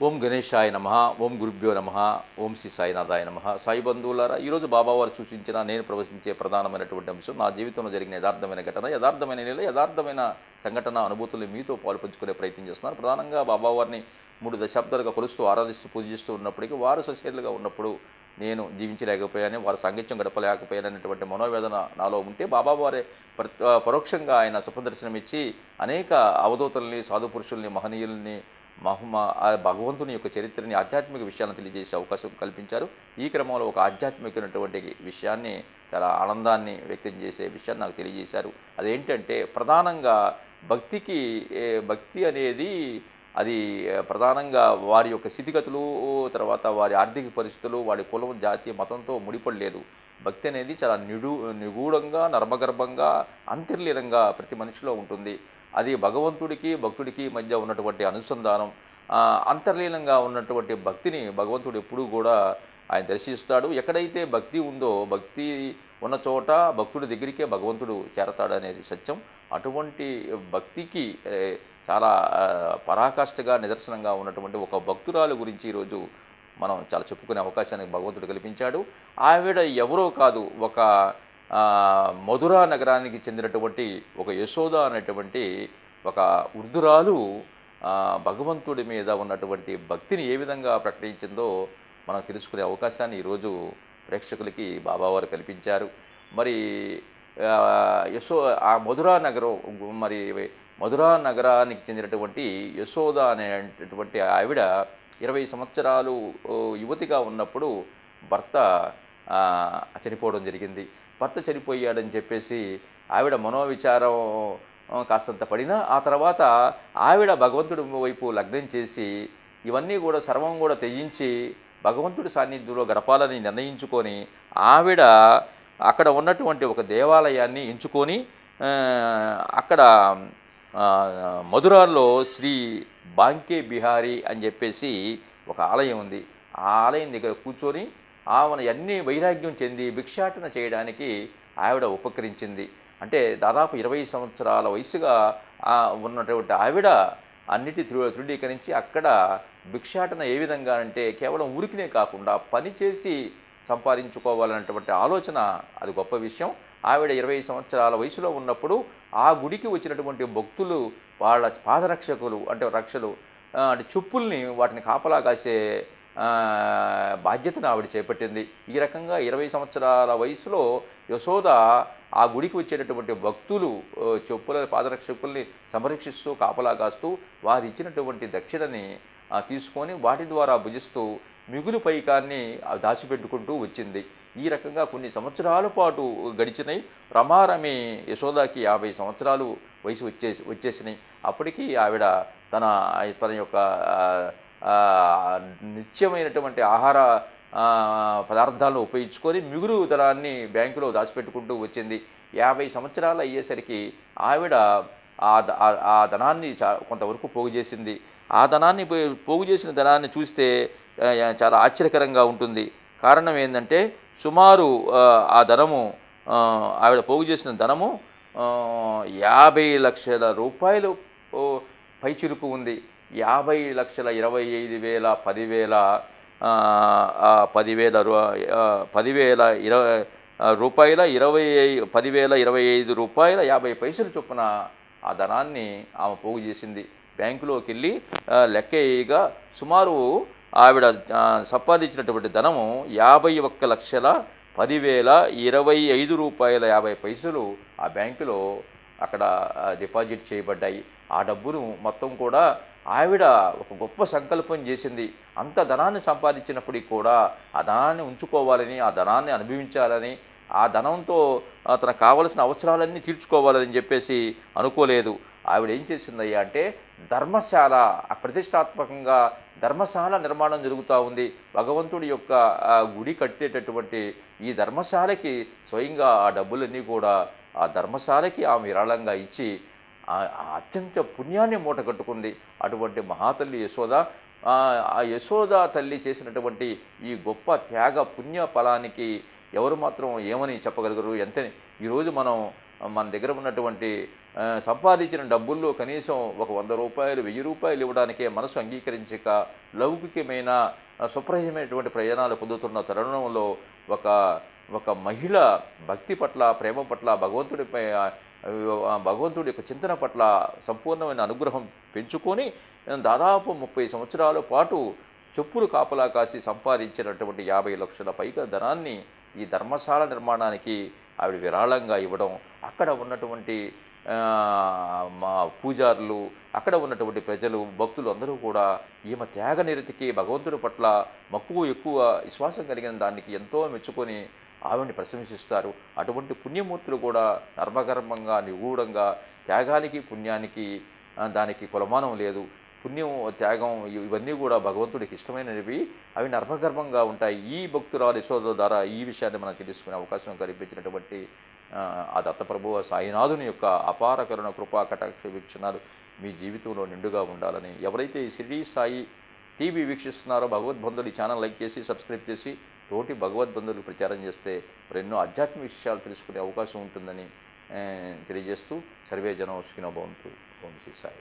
ఓం గణేశాయ నమ ఓం గురుభ్యో నమ ఓం శ్రీ సాయినాథాయ నమ. సాయి బంధువులారా ఈరోజు బాబావారు సూచించిన నేను ప్రవచించే ప్రధానమైనటువంటి అంశం నా జీవితంలో జరిగిన యథార్థమైన ఘటన యథార్థమైన నెల యథార్థమైన సంఘటన అనుభూతులు మీతో పాలుపంచుకునే ప్రయత్నం చేస్తున్నారు. ప్రధానంగా బాబావారిని మూడు దశాబ్దాలుగా కొలుస్తూ ఆరాధిస్తూ పూజిస్తూ ఉన్నప్పటికీ వారు సశీలుగా ఉన్నప్పుడు నేను జీవించలేకపోయాను వారి సాంగత్యం గడపలేకపోయాననేటువంటి మనోవేదన నాలో ఉంటే బాబావారే ప్ర- పరోక్షంగా ఆయన సుఖదర్శనం ఇచ్చి అనేక అవధూతల్ని సాధు పురుషుల్ని మహనీయుల్ని మహమ్మ భగవంతుని యొక్క చరిత్రని ఆధ్యాత్మిక విషయాలను తెలియజేసే అవకాశం కల్పించారు. ఈ క్రమంలో ఒక ఆధ్యాత్మికమైనటువంటి విషయాన్ని చాలా ఆనందాన్ని వ్యక్తం చేసే విషయాన్ని నాకు తెలియజేశారు. అదేంటంటే ప్రధానంగా భక్తికి భక్తి అనేది అది ప్రధానంగా వారి యొక్క స్థితిగతులు తర్వాత వారి ఆర్థిక పరిస్థితులు వారి కులం జాతి మతంతో ముడిపడలేదు. భక్తి అనేది చాలా నిడు నిగూఢంగా నర్మగర్భంగా అంతర్లీనంగా ప్రతి మనిషిలో ఉంటుంది. అది భగవంతుడికి భక్తుడికి మధ్య ఉన్నటువంటి అనుసంధానం అంతర్లీనంగా ఉన్నటువంటి భక్తిని భగవంతుడు ఎప్పుడూ కూడా ఆయన దర్శిస్తాడు. ఎక్కడైతే భక్తి ఉందో భక్తి ఉన్న చోట భక్తుడి దగ్గరికే భగవంతుడు చేరతాడు అనేది సత్యం. అటువంటి భక్తికి చాలా పరాకాష్ఠగా నిదర్శనంగా ఉన్నటువంటి ఒక భక్తురాలు గురించి ఈరోజు మనం చాలా చెప్పుకునే అవకాశాన్ని భగవంతుడు కల్పించాడు. ఆవిడ ఎవరో కాదు ఒక మధుర మధురా నగరానికి చెందినటువంటి ఒక యశోద అనేటువంటి ఒక వృద్ధురాలు భగవంతుడి మీద ఉన్నటువంటి భక్తిని ఏ విధంగా ప్రకటించిందో మనం తెలుసుకునే అవకాశాన్ని ఈరోజు ప్రేక్షకులకి బాబావారు కల్పించారు. మరి యశో ఆ మధురా నగరం మరి మధురా నగరానికి చెందినటువంటి యశోద అనేటటువంటి ఆవిడ ఇరవై సంవత్సరాలు యువతిగా ఉన్నప్పుడు భర్త చనిపోవడం జరిగింది. భర్త చనిపోయాడని చెప్పేసి ఆవిడ మనోవిచారం కాస్తంత పడినా ఆ తర్వాత ఆవిడ భగవంతుడి వైపు లగ్నం చేసి ఇవన్నీ కూడా సర్వం కూడా త్యజించి భగవంతుడి సాన్నిధ్యంలో గడపాలని నిర్ణయించుకొని ఆవిడ అక్కడ ఉన్నటువంటి ఒక దేవాలయాన్ని ఎంచుకొని అక్కడ మధురాల్లో మధురాలో శ్రీ బాంకే బిహారీ అని చెప్పేసి ఒక ఆలయం ఉంది. ఆ ఆలయం దగ్గర కూర్చొని ఆమెను అన్ని వైరాగ్యం చెంది భిక్షాటన చేయడానికి ఆవిడ ఉపకరించింది. అంటే దాదాపు ఇరవై సంవత్సరాల వయసుగా ఉన్నటువంటి ఆవిడ అన్నిటి ధృ ధృవీకరించి అక్కడ భిక్షాటన ఏ విధంగా అంటే కేవలం ఉరికినే కాకుండా పని చేసి సంపాదించుకోవాలన్నటువంటి ఆలోచన అది గొప్ప విషయం. ఆవిడ ఇరవై సంవత్సరాల వయసులో ఉన్నప్పుడు ఆ గుడికి వచ్చినటువంటి భక్తులు వాళ్ళ పాదరక్షకులు అంటే రక్షలు అంటే చెప్పుల్ని వాటిని కాపలా కాసే బాధ్యతను ఆవిడ చేపట్టింది. ఈ రకంగా ఇరవై సంవత్సరాల వయసులో యశోద ఆ గుడికి వచ్చేటటువంటి భక్తులు చెప్పుల పాదరక్షకుల్ని సంరక్షిస్తూ కాపలా కాస్తూ వారు ఇచ్చినటువంటి దక్షిణని తీసుకొని వాటి ద్వారా భుజిస్తూ మిగులు పైకాన్ని దాచిపెట్టుకుంటూ వచ్చింది. ఈ రకంగా కొన్ని సంవత్సరాల పాటు గడిచినాయి. రమారమి యశోదాకి యాభై సంవత్సరాలు వయసు వచ్చేసి వచ్చేసినాయి. అప్పటికీ ఆవిడ తన తన యొక్క నిత్యమైనటువంటి ఆహార పదార్థాలను ఉపయోగించుకొని మిగులు ధనాన్ని బ్యాంకులో దాచిపెట్టుకుంటూ వచ్చింది. యాభై సంవత్సరాలు అయ్యేసరికి ఆవిడ ఆ ఆ- ధనాన్ని చా కొంతవరకు పోగు చేసింది. ఆ ధనాన్ని పో- పోగు చేసిన ధనాన్ని చూస్తే చాలా ఆశ్చర్యకరంగా ఉంటుంది. కారణం ఏంటంటే సుమారు ఆ, ధనము ఆవిడ పోగు చేసిన ధనము యాభై లక్షల రూపాయలు ఓ, పైచిలుకు ఉంది. యాభై లక్షల ఇరవై ఐదు వేల పదివేల పదివేల పదివేల ఇరవై రూపాయల ఇరవై పదివేల ఇరవై ఐదు రూపాయల యాభై పైసలు చొప్పున ఆ ధనాన్ని ఆమె పోగు చేసింది. బ్యాంకులోకి వెళ్ళి ఆ, లెక్క వేయగా సుమారు ఆవిడ సంపాదించినటువంటి ధనము యాభై ఒక్క లక్షల పదివేల ఇరవై ఐదు రూపాయల యాభై పైసలు ఆ బ్యాంకులో అక్కడ డిపాజిట్ చేయబడ్డాయి. ఆ డబ్బును మొత్తం కూడా ఆవిడ ఒక గొప్ప సంకల్పం చేసింది. అంత ధనాన్ని సంపాదించినప్పటికీ కూడా ఆ ధనాన్ని ఉంచుకోవాలని ఆ ధనాన్ని అనుభవించాలని ఆ ధనంతో తనకు కావలసిన అవసరాలన్నీ తీర్చుకోవాలని చెప్పేసి అనుకోలేదు. ఆవిడ ఏం చేసిందయ్యా అంటే ధర్మశాల ప్రతిష్టాత్మకంగా ధర్మశాల నిర్మాణం జరుగుతూ ఉంది. భగవంతుడి యొక్క గుడి కట్టేటటువంటి ఈ ధర్మశాలకి స్వయంగా ఆ డబ్బులన్నీ కూడా ఆ ధర్మశాలకి ఆమె విరాళంగా ఇచ్చి అత్యంత పుణ్యాన్ని మూట కట్టుకుంది అటువంటి మహాతల్లి యశోద ఆ యశోద తల్లి చేసినటువంటి ఈ గొప్ప త్యాగ పుణ్య ఫలానికి ఎవరు మాత్రం ఏమని చెప్పగలగరు ఎంత ఈరోజు మనం మన దగ్గర ఉన్నటువంటి సంపాదించిన డబ్బుల్లో కనీసం ఒక వంద రూపాయలు వెయ్యి రూపాయలు ఇవ్వడానికే మనసు అంగీకరించక లౌకికమైన ఆ, సుప్రజమైనటువంటి ప్రయోజనాలు పొందుతున్న తరుణంలో ఒక ఒక మహిళ భక్తి పట్ల ప్రేమ పట్ల భగవంతుడిపై ఆ, భగవంతుడి యొక్క చింతన పట్ల సంపూర్ణమైన అనుగ్రహం పెంచుకొని దాదాపు ముప్పై సంవత్సరాల పాటు చెప్పులు కాపలా కాసి సంపాదించినటువంటి యాభై లక్షల పైగా ధనాన్ని ఈ ధర్మశాల నిర్మాణానికి ఆవిడ విరాళంగా ఇవ్వడం అక్కడ ఉన్నటువంటి మా పూజారులు అక్కడ ఉన్నటువంటి ప్రజలు భక్తులు అందరూ కూడా ఈమె త్యాగ నిరతికి భగవంతుడి పట్ల మక్కువ ఎక్కువ విశ్వాసం కలిగిన దానికి ఎంతో మెచ్చుకొని ఆవిడని ప్రశంసిస్తారు. అటువంటి పుణ్యమూర్తులు కూడా నర్మగర్భంగా నిగూఢంగా త్యాగానికి పుణ్యానికి దానికి కులమానం లేదు. పుణ్యం త్యాగం ఇవన్నీ కూడా భగవంతుడికి ఇష్టమైనవి. అవి నర్మగర్భంగా ఉంటాయి. ఈ భక్తురాలు యశోద ద్వారా ఈ విషయాన్ని మనం తెలుసుకునే అవకాశం కల్పించినటువంటి ఆ, ఆ దత్తప్రభు సాయినాథుని యొక్క అపార కరుణ కృపా కటాక్ష వీక్షణాలు మీ జీవితంలో నిండుగా ఉండాలని ఎవరైతే ఈ సాయి టీవీ వీక్షిస్తున్నారో భగవద్బంధులు ఈ ఛానల్ లైక్ చేసి సబ్స్క్రైబ్ చేసి తోటి భగవద్బంధులు ప్రచారం చేస్తే ఎన్నో ఆధ్యాత్మిక విషయాలు తెలుసుకునే అవకాశం ఉంటుందని తెలియజేస్తూ సర్వే జనం సుఖినో భవంతు. ఓం శ్రీ సాయి.